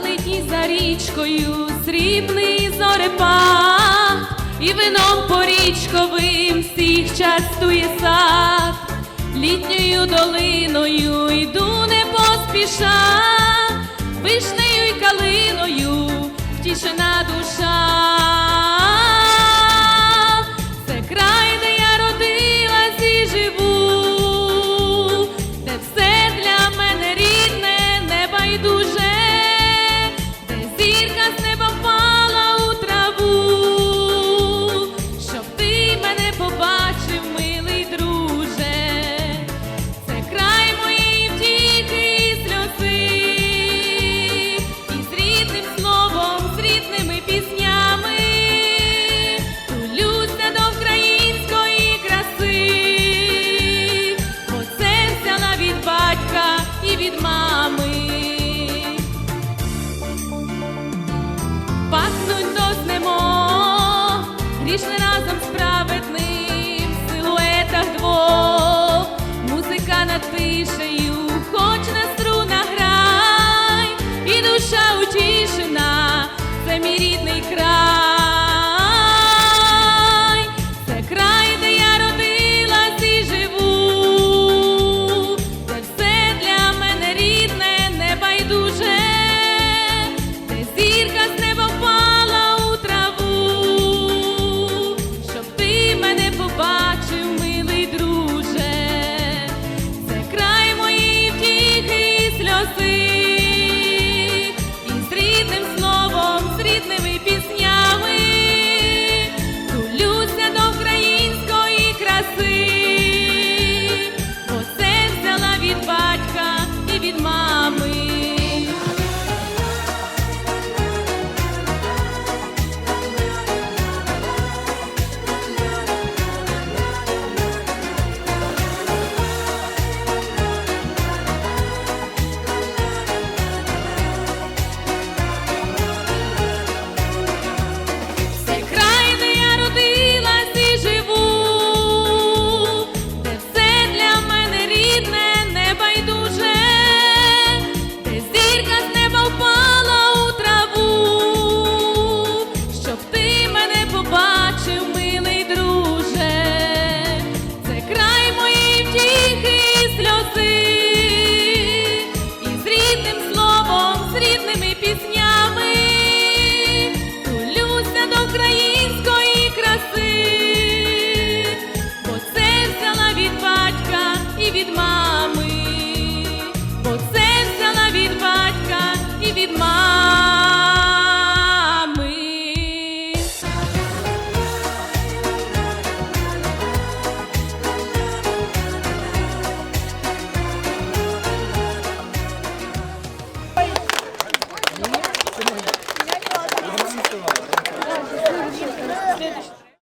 налетні за річкою срібний зорепах, і вином порічковим всіх частує сад, літньою долиною йду не поспіша, вишнею й калиною втішена душа. побачив, милий друже, це край моїх втіхи і сльози, і з рідним словом, з рідними піснями, тулюся до української краси, бо це взяла від батька і від мами. Пахнуть до знемо, грішне мій рідний край. рідним словом, з рідними піснями.